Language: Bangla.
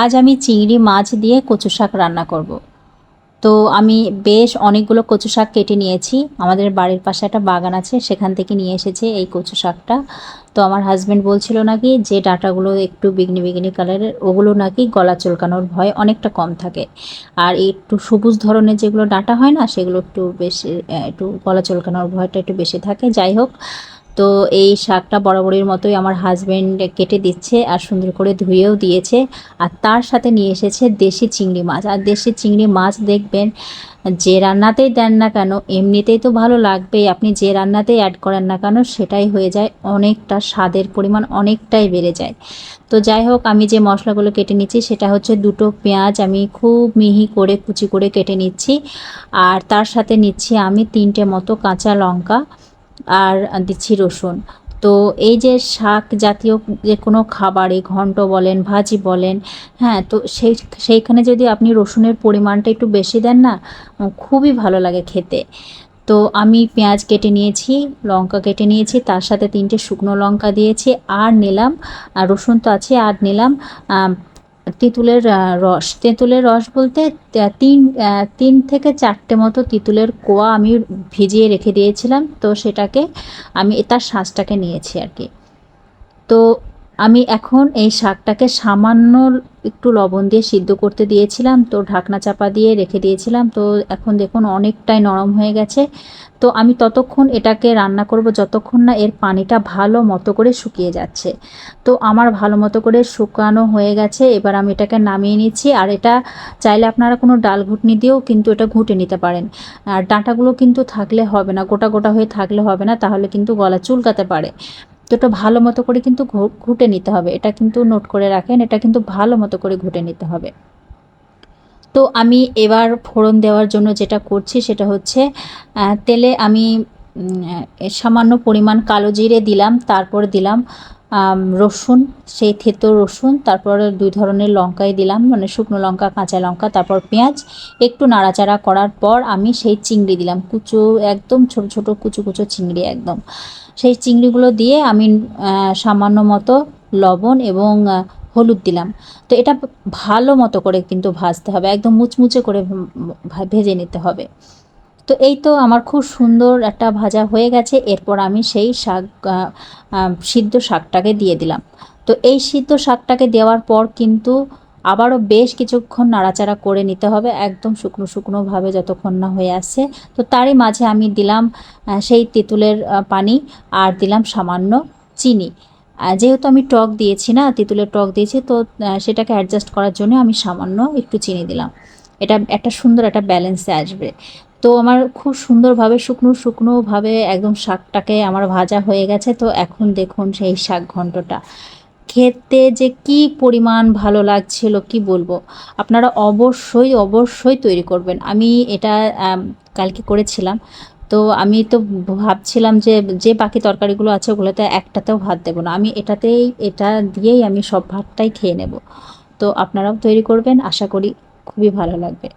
আজ আমি চিংড়ি মাছ দিয়ে কচু শাক রান্না করব। তো আমি বেশ অনেকগুলো কচু শাক কেটে নিয়েছি। আমাদের বাড়ির পাশে একটা বাগান আছে, সেখান থেকে নিয়ে এসেছে এই কচু শাকটা। তো আমার হাজব্যান্ড বলছিল নাকি যে ডাটাগুলো একটু বিগনি বিগনি কালারের ওগুলো নাকি গলা চুলকানোর ভয় অনেকটা কম থাকে। আর একটু সবুজ ধরনের যেগুলো ডাটা হয় না, সেগুলো একটু বেশি একটু গলা চুলকানোর ভয়টা একটু বেশি থাকে। যাই হোক তো এই শাকটা বরাবরের মতোই আমার হাজব্যান্ড কেটে দিচ্ছে আর সুন্দর করে ধুয়েও দিয়েছে। আর তার সাথে নিয়ে এসেছে দেশি চিংড়ি মাছ। আর দেশি চিংড়ি মাছ দেখবেন, যে রান্নাতেই দেন না কেন, এমনিতেই তো ভালো লাগবেই। আপনি যে রান্নাতেই অ্যাড করেন না কেন, সেটাই হয়ে যায়, অনেকটা স্বাদের পরিমাণ অনেকটাই বেড়ে যায়। তো যাই হোক, আমি যে মশলাগুলো কেটে নিচ্ছি, সেটা হচ্ছে দুটো পেঁয়াজ। আমি খুব মিহি করে কুচি করে কেটে নিচ্ছি। আর তার সাথে নিচ্ছি আমি তিনটে মতো কাঁচা লঙ্কা। আর দিচ্ছি রসুন। তো এই যে শাক জাতীয় যে কোনো খাবারে ঘন্ট বলেন, ভাজি বলেন হ্যাঁ তো সেই, সেইখানে যদি আপনি রসুনের পরিমাণটা একটু বেশি দেন না খুবই ভালো লাগে খেতে। তো আমি পেঁয়াজ কেটে নিয়েছি, লঙ্কা কেটে নিয়েছি, তার সাথে তিনটে শুকনো লঙ্কা দিয়েছি, আর নিলাম রসুন তো আছে, আর নিলাম তেঁতুলের রস। তেঁতুলের রস বলতে তিন তিন থেকে চারটে মতো তেঁতুলের কোয়া আমি ভিজিয়ে রেখে দিয়েছিলাম। তো সেটাকে আমি, তার শাঁসটাকে নিয়েছি আর কি। তো আমি এখন এই শাকটাকে সামান্য একটু লবণ দিয়ে সিদ্ধ করতে দিয়েছিলাম, তো ঢাকনা চাপা দিয়ে রেখে দিয়েছিলাম। তো এখন দেখুন অনেকটাই নরম হয়ে গেছে। তো আমি ততক্ষণ এটাকে রান্না করব যতক্ষণ না এর পানিটা ভালো মতো করে শুকিয়ে যাচ্ছে। তো আমার ভালো মতো করে শুকানো হয়ে গেছে, এবার আমি এটাকে নামিয়ে নিচ্ছি। আর এটা চাইলে আপনারা কোনো ডাল ঘুটনি দিয়েও কিন্তু এটা ঘুটে নিতে পারেন। আর ডাঁটাগুলো কিন্তু থাকলে হবে না, গোটা গোটা হয়ে থাকলে হবে না, তাহলে কিন্তু গলা চুলকাতে পারে। এটা ভালো মতো করে কিন্তু ঘুটে নিতে হবে। এটা কিন্তু নোট করে রাখেন, এটা কিন্তু ভালো মতো করে ঘুটে নিতে হবে। তো আমি এবার ফোড়ন দেওয়ার জন্য যেটা করছি সেটা হচ্ছে তেলে আমি সামান্য পরিমাণ কালো জিরে দিলাম, তারপর দিলাম রসুন, সেই থেতো রসুন, তারপর দুই ধরনের লঙ্কাই দিলাম মানে শুকনো লঙ্কা, কাঁচা লঙ্কা, তারপর পেঁয়াজ। একটু নাড়াচাড়া করার পর আমি সেই চিংড়ি দিলাম, কুচো, একদম ছোট ছোট কুচো কুচো চিংড়ি একদম। সেই চিংড়িগুলো দিয়ে আমি সামান্য মতো লবণ এবং হলুদ দিলাম। তো এটা ভালো মতো করে কিন্তু ভাজতে হবে, একদম মুচমুচে করে ভেজে নিতে হবে। তো এই তো আমার খুব সুন্দর একটা ভাজা হয়ে গেছে। এরপর আমি সেই শাক সিদ্ধ শাকটাকে দিয়ে দিলাম। তো এই সিদ্ধ শাকটাকে দেওয়ার পর কিন্তু আবারও বেশ কিছুক্ষণ নাড়াচাড়া করে নিতে হবে। একদম শুকনো শুকনোভাবে যতক্ষণ না হয়ে আসছে। তো তারই মাঝে আমি দিলাম সেই তেঁতুলের পানি আর দিলাম সামান্য চিনি। যেহেতু আমি টক দিয়েছি না, তেঁতুলের টক দিয়েছি, তো সেটাকে অ্যাডজাস্ট করার জন্য আমি সামান্য একটু চিনি দিলাম। এটা একটা সুন্দর একটা ব্যালেন্সে আসবে। তো আমার খুব সুন্দরভাবে শুকনো শুকনোভাবে একদম শাকটাকে আমার ভাজা হয়ে গেছে। তো এখন দেখুন সেই শাক ঘন্টটা খেতে যে কি পরিমাণ ভালো লাগছিল কি বলব? আপনারা অবশ্যই অবশ্যই তৈরি করবেন। আমি এটা কালকে করেছিলাম। তো আমি তো ভাবছিলাম যে যে বাকি তরকারিগুলো আছে ওগুলোতে একটাতেও ভাত দেবো না। আমি এটাতেই, এটা দিয়েই আমি সব ভাতটাই খেয়ে নেব। তো আপনারাও তৈরি করবেন। আশা করি খুবই ভালো লাগবে।